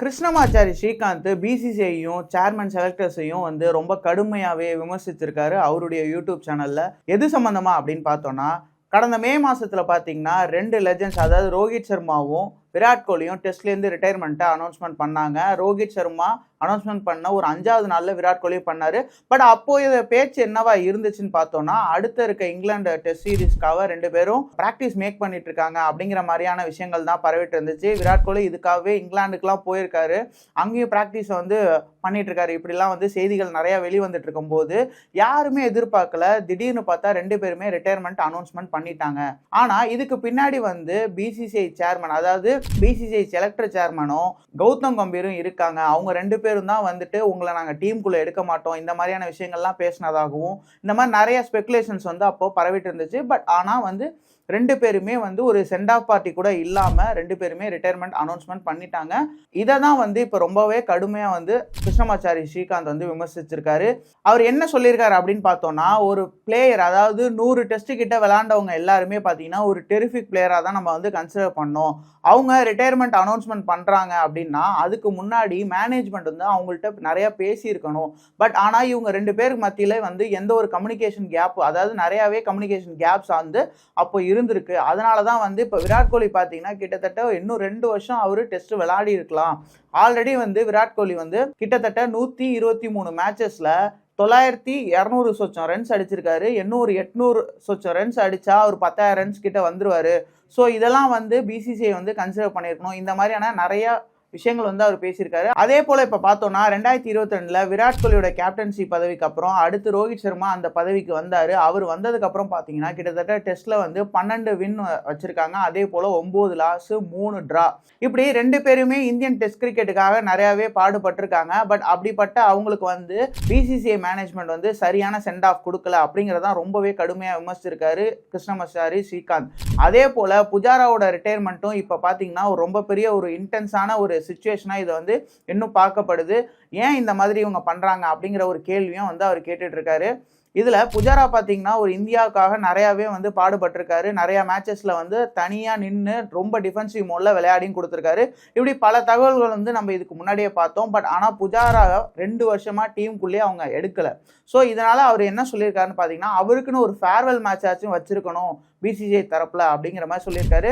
கிருஷ்ணமாச்சாரி ஸ்ரீகாந்த் பிசிசிஐயும் சேர்மன் செலக்டர்ஸையும் வந்து ரொம்ப கடுமையாகவே விமர்சிச்சிருக்காரு அவருடைய யூடியூப் சேனலில். எது சம்மந்தமாக அப்படின்னு பார்த்தோன்னா கடந்த மே மாதத்தில் பார்த்தீங்கன்னா ரெண்டு லெஜண்ட்ஸ் அதாவது ரோஹித் சர்மாவும் விராட் கோலியும் டெஸ்ட்லேருந்து ரிட்டையர்மெண்ட்டை அனௌன்ஸ்மெண்ட் பண்ணாங்க. ரோஹித் சர்மா அனௌன்ஸ்மெண்ட் பண்ண ஒரு அஞ்சாவது நாளில் விராட் கோலி பண்ணார். பட் அப்போ இதை பேச்சு என்னவா இருந்துச்சுன்னு பார்த்தோம்னா அடுத்த இருக்க இங்கிலாந்து டெஸ்ட் சீரீஸ்க்காக ரெண்டு பேரும் ப்ராக்டிஸ் மேக் பண்ணிட்டு இருக்காங்க அப்படிங்கிற மாதிரியான விஷயங்கள் தான் பரவிட்டு இருந்துச்சு. விராட் கோலி இதுக்காகவே இங்கிலாந்துக்குலாம் போயிருக்காரு. அங்கேயும் ப்ராக்டிஸ் வந்து பண்ணிட்டு இருக்காரு. இப்படிலாம் வந்து செய்திகள் நிறையா வெளிவந்துட்டு இருக்கும்போது யாருமே எதிர்பார்க்கல. திடீர்னு பார்த்தா ரெண்டு பேருமே ரிட்டையர்மெண்ட் அனௌன்ஸ்மெண்ட் பண்ணிட்டாங்க. ஆனால் இதுக்கு பின்னாடி வந்து பிசிசிஐ சேர்மன் அதாவது பிசிசிஐ செலக்டர் சேர்மனும் கௌதம் கம்பீரும் இருக்காங்க. அவங்க ரெண்டு பேரும் தான் வந்துட்டு உங்களை நாங்கள் டீமுக்குள்ளே எடுக்க மாட்டோம். இந்த மாதிரியான விஷயங்கள்லாம் பேசினதாகவும் இந்த மாதிரி நிறைய ஸ்பெகுலேஷன்ஸ் வந்து அப்போது பரவிட்டு இருந்துச்சு. பட் ஆனால் வந்து ரெண்டு பேருமே வந்து ஒரு சென்ட் ஆஃப் பார்ட்டி கூட இல்லாமல் ரெண்டு பேருமே ரிட்டையர்மெண்ட் அனௌன்ஸ்மெண்ட் பண்ணிட்டாங்க. இதை தான் வந்து இப்போ ரொம்பவே கடுமையாக வந்து கிருஷ்ணமாச்சாரி ஸ்ரீகாந்த் வந்து விமர்சிச்சிருக்காரு. அவர் என்ன சொல்லியிருக்காரு அப்படின்னு பார்த்தோம்னா ஒரு பிளேயர் அதாவது நூறு டெஸ்ட்டு கிட்ட விளாண்டவங்க எல்லாருமே பார்த்தீங்கன்னா ஒரு டெரிஃபிக் பிளேயராக தான் நம்ம வந்து கன்சிடர் பண்ணோம். அவங்க ரிட்டையர்மெண்ட் அனௌன்ஸ்மெண்ட் பண்ணுறாங்க அப்படின்னா அதுக்கு முன்னாடி மேனேஜ்மெண்ட் வந்து அவங்கள்ட்ட நிறையா பேசியிருக்கணும். பட் ஆனால் இவங்க ரெண்டு பேருக்கு மத்தியில் வந்து எந்த ஒரு கம்யூனிகேஷன் கேப் அதாவது நிறையாவே கம்யூனிகேஷன் கேப்ஸ் வந்து அப்போ இருந்திருக்கு. அதனால தான் வந்து இப்போ விராட் கோலி பார்த்தீங்கன்னா கிட்டத்தட்ட இன்னும் ரெண்டு வருஷம் அவர் டெஸ்ட் விளையாடி இருக்கலாம் ஆல்ரெடி வந்து விராட் கோலி வந்து கிட்டத்தட்ட நூற்றி இருபத்தி மூணு மேட்சஸில் தொள்ளாயிரத்தி இரநூறு சொச்சம் ரன்ஸ் அடிச்சிருக்காரு. எண்ணூறு எட்நூறு சொச்சம் ரன்ஸ் அடித்தா ஒரு பத்தாயிரம் ரன்ஸ் கிட்ட வந்துருவார். ஸோ இதெல்லாம் வந்து பிசிசிஐ வந்து கன்சிடர் பண்ணியிருக்கணும். இந்த மாதிரியான நிறையா விஷயங்கள் வந்து அவர் பேசியிருக்காரு. அதே போல இப்போ பார்த்தோம்னா ரெண்டாயிரத்தி இருபத்தி ரெண்டுல விராட் கோலியோட கேப்டன்சி பதவிக்கு அப்புறம் அடுத்து ரோஹித் சர்மா அந்த பதவிக்கு வந்தார். அவர் வந்ததுக்கு அப்புறம் கிட்டத்தட்ட டெஸ்ட்ல வந்து பன்னெண்டு வின் வச்சிருக்காங்க. அதே போல ஒன்பது லாஸ் மூணு ட்ரா இப்படி ரெண்டு பேருமே இந்தியன் டெஸ்ட் கிரிக்கெட்டுக்காக நிறையவே பாடுபட்டிருக்காங்க. பட் அப்படிப்பட்ட அவங்களுக்கு வந்து பிசிசிஐ மேனேஜ்மெண்ட் வந்து சரியான சென்ட் ஆஃப் கொடுக்கல அப்படிங்கறதான் ரொம்பவே கடுமையாக விமர்சிச்சிருக்காரு கிருஷ்ணமசாரி ஸ்ரீகாந்த். அதே போல புஜாராவோட ரிட்டையர்மெண்ட்டும் இப்போ பார்த்தீங்கன்னா ஒரு ரொம்ப பெரிய ஒரு இன்டென்ஸான ஒரு சுச்சுவேஷனாக இது வந்து இன்னும் பார்க்கப்படுது. ஏன் இந்த மாதிரி இவங்க பண்ணுறாங்க அப்படிங்கிற ஒரு கேள்வியும் வந்து அவர் கேட்டுட்ருக்காரு. இதில் புஜாரா பார்த்தீங்கன்னா ஒரு இந்தியாவுக்காக நிறையாவே வந்து பாடுபட்டிருக்காரு. நிறையா மேட்சஸில் வந்து தனியாக நின்று ரொம்ப டிஃபென்சிவ் மோடில் விளையாடியும் கொடுத்துருக்காரு. இப்படி பல தகவல்கள் வந்து நம்ம இதுக்கு முன்னாடியே பார்த்தோம். பட் ஆனால் புஜாரா ரெண்டு வருஷமாக டீமுக்குள்ளேயே அவங்க எடுக்கலை. ஸோ இதனால் அவர் என்ன சொல்லியிருக்காருன்னு பார்த்தீங்கன்னா அவருக்குன்னு ஒரு ஃபேர்வெல் மேட்ச் ஆச்சும் வச்சிருக்கணும். பிசிசிஐ தரப்பில் அப்படிங்கிற மாதிரி சொல்லியிருக்காரு.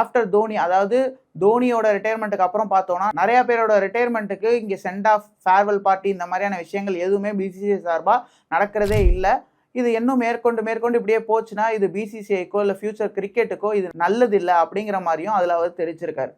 ஆஃப்டர் தோனி அதாவது தோனியோட ரிட்டையர்மெண்ட்டுக்கு அப்புறம் பார்த்தோன்னா நிறைய பேரோட ரிட்டையர்மெண்ட்டுக்கு இங்கே சென்ட் ஆஃப் ஃபேர்வெல் பார்ட்டி இந்த மாதிரியான விஷயங்கள் எதுவுமே பிசிசிஐ சார்பாக நடக்கிறதே இல்லை. இது இன்னும் மேற்கொண்டு மேற்கொண்டு இப்படியே போச்சுன்னா இது பிசிசிஐக்கோ இல்லை ஃபியூச்சர் கிரிக்கெட்டுக்கோ இது நல்லது இல்லை அப்படிங்கிற மாதிரியும் அதில் அவர் தெரிவிச்சிருக்காரு.